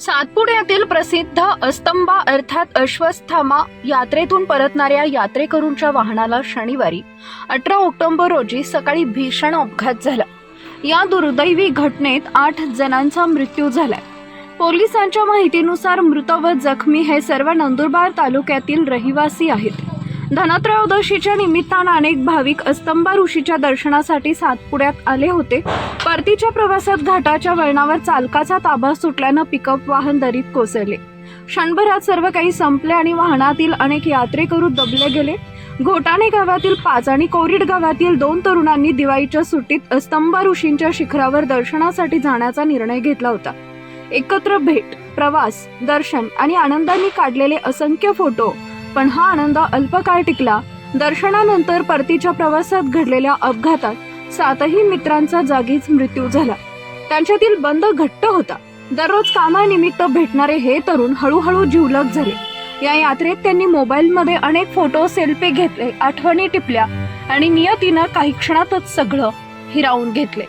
सातपुड्यातील प्रसिद्ध अस्तंबा अर्थात अश्वस्थामा यात्रेतून परतणाऱ्या यात्रेकरूंच्या वाहनाला शनिवारी अठरा ऑक्टोबर रोजी सकाळी भीषण अपघात झाला. या दुर्दैवी घटनेत आठ जणांचा मृत्यू झाला पोलिसांच्या माहितीनुसार मृत व जखमी हे सर्व नंदुरबार तालुक्यातील रहिवासी आहेत. धनत्रयोदशीच्या निमित्तानं अनेक भाविक अस्तंबा ऋषीच्या दर्शनासाठी सातपुड्यात आले होते. परतीच्या प्रवासात घाटाच्या वळणावर चालकाचा ताबा सुटल्यानं पिकअप वाहन दरीत कोसळले. क्षणभरात सर्व काही संपले आणि वाहनातील अनेक यात्रेकरू दबले गेले. घोटाणे गावातील पाच आणि कोरिड गावातील दोन तरुणांनी दिवाळीच्या सुट्टीत अस्तंबा ऋषींच्या शिखरावर दर्शनासाठी जाण्याचा निर्णय घेतला होता. एकत्र भेट प्रवास दर्शन आणि आनंदाने काढलेले असंख्य फोटो पण हा आनंद अल्पकाळ टिकला. दर्शनानंतर परतीच्या प्रवासात घडलेल्या अपघातात सातही मित्रांचा जागीच मृत्यू झाला. त्यांच्यातील बंद घट्ट होता. दररोज कामानिमित्त भेटणारे हे तरुण हळूहळू जीवलग झाले. या यात्रेत त्यांनी मोबाईलमध्ये अनेक फोटो सेल्फी घेतले आठवणी टिपल्या आणि नियतीनं काही क्षणातच सगळं हिरावून घेतले.